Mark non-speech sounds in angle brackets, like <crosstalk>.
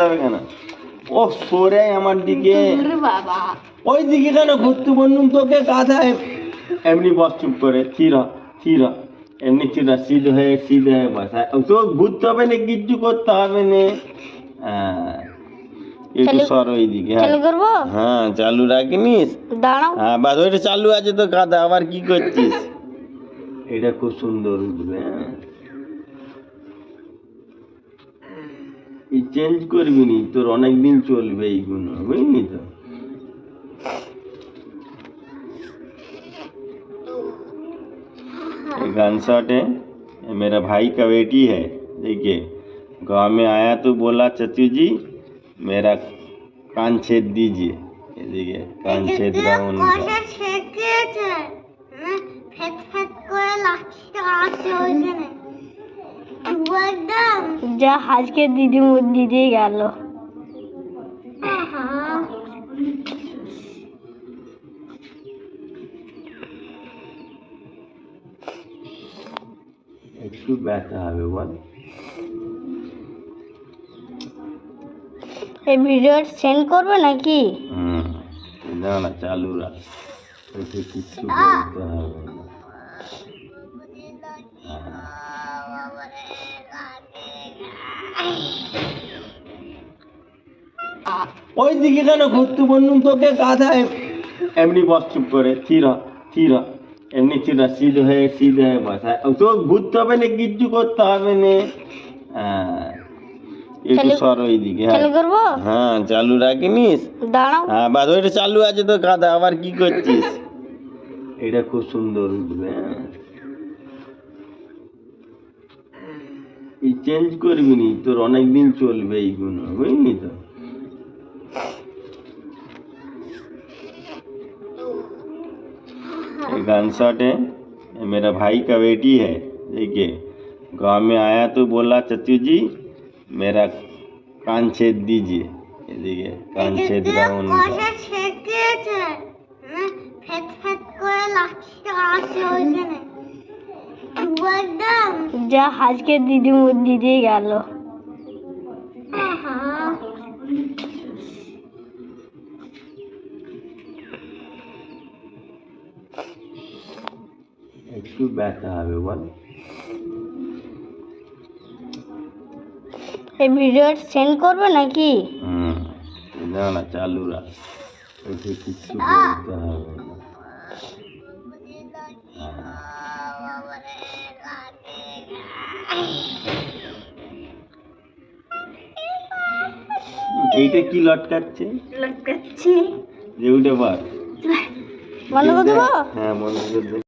যাবে কেন? ও সরে আমার দিকে। ওই দিকে কেন ঘুরতে বললুম তোকে কাঁথায় এমনি বস চুপ করে। স্থির হ। এমনি হ, সিধে হয়ে সিধে হয়ে বসা। তো ঘুরতে হবে না কিচ্ছু করতে হবে না। একটু চালু- সর ওই দিকে হ্যাঁ হ্যাঁ চালু রাখিনিস? হ্যাঁ বাস ওইটা চালু আছে তো কাদা আবার কি করছিস? <laughs> এটা খুব সুন্দর উঠবে এই চেঞ্জ করবি নি তোর অনেক দিন চলবে এইগুলো বুঝলি তো ये गन शॉट है ये मेरा भाई का बेटी है देखिए गांव में आया तो बोला चचू जी मेरा कान छेद दीजिए ये देखिए कान छेद रहा हूँ उनका যা আজকে দিদি দিদি গেল। একটু ব্যথা হবে বল। এই ভিডিও সেন্ড করবে নাকি? না না চালু রাখ। বলতে হবে ওই দিকে কেন ঘুরতে বললুম তোকে কাঁথায় এমনি বস চুপ করে স্থির হ, স্থির এমনি স্থির হয়ে সিধে হয়ে বসা তো ঘুরতে হবে না কিচ্ছু করতে হবে না। হ্যাঁ একটু চালু- সর ওই দিকে হ্যাঁ হ্যাঁ চালু রাখিনিস? হ্যাঁ বাস ওইটা চালু আছে তো কাদা আবার কি করছিস? <laughs> এটা খুব সুন্দর উঠবে হ্যাঁ। চেঞ্জ করবি নি তোর অনেক দিন চলবে এইগুলো বুঝলি তো ये गन शॉट है ये मेरा भाई का बेटी है देखिए गांव में आया तो बोला चचू जी मेरा कान छेद दीजिए ये देखिए कान छेद रहा हूँ उनका যা আজকে দিদি দিদি গেল। একটু ব্যথা হবে বল। এই ভিডিও সেন্ড করবে নাকি? হুম না না চালু রাখ। ওকে কিচ্ছু বলতে হবে। এইটা কি লটকাচ্ছে? লটকাচ্ছে। যে উঠে পার বলো দেবো? হ্যাঁ মনে।